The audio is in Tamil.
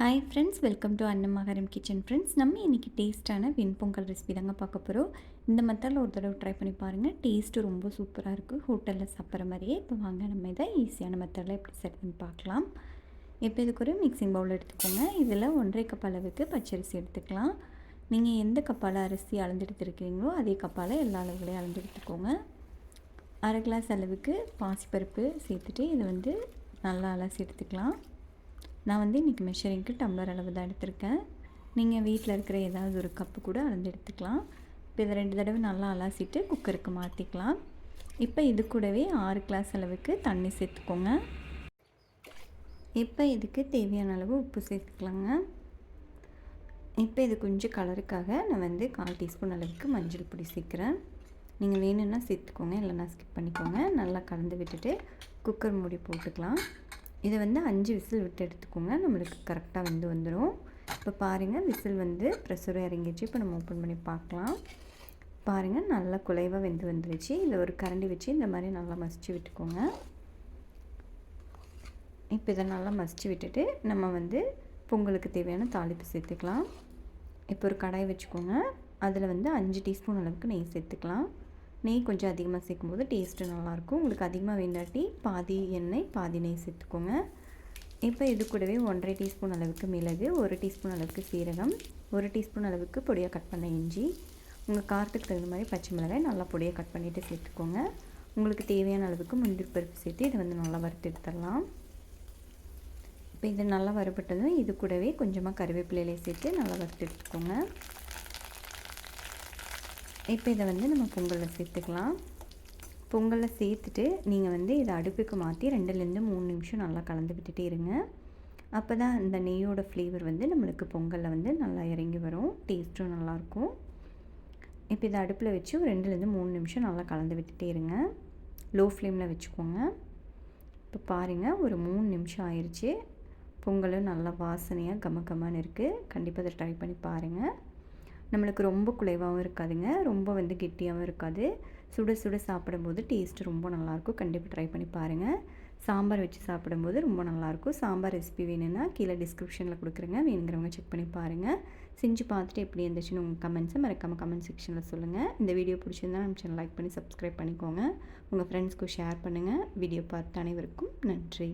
Hi friends welcome to Annamakaram kitchen friends நம்ம இன்றைக்கி டேஸ்ட்டான வெண்பொங்கல் ரெசிபி தாங்க பார்க்க போகிறோம் இந்த மெத்தடில் ஒரு தடவை ட்ரை பண்ணி பாருங்கள் டேஸ்ட்டு ரொம்ப சூப்பராக இருக்குது ஹோட்டலில் சாப்பிட்ற மாதிரியே. இப்போ வாங்க நம்ம இதை ஈஸியான மெத்தடில் எப்படி செட் பண்ணி பார்க்கலாம். இப்போ இதுக்கு ஒரு மிக்சிங் பவுல் எடுத்துக்கோங்க. இதில் ஒன்றரை கப் அளவுக்கு பச்சரிசி எடுத்துக்கலாம். நீங்கள் எந்த கப்பால் அரிசி அளந்து எடுத்துருக்கீங்களோ அதே கப்பால் எல்லா அளவுகளையும் அளந்து எடுத்துக்கோங்க அரை கிளாஸ் அளவுக்கு பாசிப்பருப்பு சேர்த்துட்டு இதை வந்து நல்லா அலசி எடுத்துக்கலாம் நான் வந்து இன்றைக்கி மெஷரிங்க்கு டம்ளர் அளவு தான் எடுத்திருக்கேன். நீங்கள் வீட்டில் இருக்கிற ஏதாவது ஒரு கப்பு கூட அளந்து எடுத்துக்கலாம். இப்போ இதை ரெண்டு தடவை நல்லா அலாசிட்டு குக்கருக்கு மாற்றிக்கலாம் இப்போ இது கூடவே ஆறு கிளாஸ் அளவுக்கு தண்ணி சேர்த்துக்கோங்க. இப்போ இதுக்கு தேவையான அளவு உப்பு சேர்த்துக்கலாங்க. இப்போ இது கொஞ்சம் கலருக்காக நான் வந்து கால் டீஸ்பூன் அளவுக்கு மஞ்சள் பொடி சேர்க்குறேன். நீங்கள் வேணும்னா சேர்த்துக்கோங்க இல்லைன்னா ஸ்கிப் பண்ணிக்கோங்க. நல்லா கலந்து விட்டுட்டு குக்கர் மூடி போட்டுக்கலாம். இதை வந்து அஞ்சு விசில் விட்டு எடுத்துக்கோங்க. நம்மளுக்கு கரெக்டாக வந்து வந்துடும் இப்போ பாருங்கள் விசில் வந்து ப்ரெஷர் இறங்கிடுச்சு. இப்போ நம்ம ஓப்பன் பண்ணி பார்க்கலாம். பாருங்கள் நல்லா குலைவாக வெந்து வந்துருச்சு. இதில் ஒரு கரண்டி வச்சு இந்த மாதிரி நல்லா மசிச்சு விட்டுக்கோங்க. இப்போ இதை நல்லா மசிச்சு விட்டுட்டு நம்ம வந்து பொங்கலுக்கு தேவையான தாளிப்பு சேர்த்துக்கலாம். இப்போ ஒரு கடாய் வச்சுக்கோங்க. அதில் வந்து அஞ்சு டீஸ்பூன் அளவுக்கு நெய் சேர்த்துக்கலாம். நெய் கொஞ்சம் அதிகமாக சேர்க்கும்போது டேஸ்ட்டு நல்லாயிருக்கும். உங்களுக்கு அதிகமாக வேண்டாட்டி பாதி எண்ணெய் பாதி நெய் சேர்த்துக்கோங்க. இப்போ இது கூடவே ஒன்றரை டீஸ்பூன் அளவுக்கு மிளகு ஒரு டீஸ்பூன் அளவுக்கு சீரகம் ஒரு டீஸ்பூன் அளவுக்கு பொடியாக கட் பண்ண இஞ்சி. உங்கள் காரத்துக்கு தகுந்த மாதிரி பச்சை மிளகாய் நல்லா பொடியாக கட் பண்ணிவிட்டு சேர்த்துக்கோங்க. உங்களுக்கு தேவையான அளவுக்கு முந்திரி பருப்பு சேர்த்து இதை வந்து நல்லா வறுத்து எடுத்துடலாம். இப்போ இது நல்லா வறுபட்டதும் இது கூடவே கொஞ்சமாக கருவேப்பிலையிலே சேர்த்து நல்லா வறுத்து எடுத்துக்கோங்க. இப்போ இதை வந்து நம்ம பொங்கலில் சேர்த்துக்கலாம். பொங்கலில் சேர்த்துட்டு நீங்கள் வந்து இதை அடுப்புக்கு மாற்றி ரெண்டுலேருந்து மூணு நிமிஷம் நல்லா கலந்து விட்டுட்டே இருங்க. அப்போ தான் இந்த நெய்யோட ஃப்ளேவர் வந்து நம்மளுக்கு பொங்கலில் வந்து நல்லா இறங்கி வரும். டேஸ்ட்டும் நல்லாயிருக்கும் இப்போ இதை அடுப்பில் வச்சு ஒரு ரெண்டுலேருந்து மூணு நிமிஷம் நல்லா கலந்து விட்டுட்டே இருங்க. லோ ஃப்ளேமில் வச்சுக்கோங்க. இப்போ பாருங்கள் ஒரு மூணு நிமிஷம் ஆயிடுச்சு பொங்கலும் நல்லா வாசனையாக கம கமன்னு இருக்குது கண்டிப்பாக அதை ட்ரை பண்ணி பாருங்கள் நம்மளுக்கு ரொம்ப குலைவாகவும் இருக்காதுங்க. ரொம்ப வந்து கெட்டியாகவும் இருக்காது. சுட சுட சாப்பிடும்போது டேஸ்ட்டு ரொம்ப நல்லாயிருக்கும். கண்டிப்பாக ட்ரை பண்ணி பாருங்கள் சாம்பார் வச்சு சாப்பிடும்போது ரொம்ப நல்லாயிருக்கும். சாம்பார் ரெசிபி வேணும்னா கீழே டிஸ்கிரிப்ஷனில் கொடுக்குறேங்க. வேணுங்கிறவங்க செக் பண்ணி பாருங்கள் செஞ்சு பார்த்துட்டு எப்படி இருந்துச்சுன்னு உங்கள் கமெண்ட்ஸை மறக்காமல் கமெண்ட் செக்ஷனில் சொல்லுங்கள் இந்த வீடியோ பிடிச்சிருந்தா நம்ம சேனல் லைக் பண்ணி சப்ஸ்கிரைப் பண்ணிக்கோங்க. உங்கள் ஃப்ரெண்ட்ஸ்க்கு ஷேர் பண்ணுங்கள் வீடியோ பார்த்து அனைவருக்கும் நன்றி.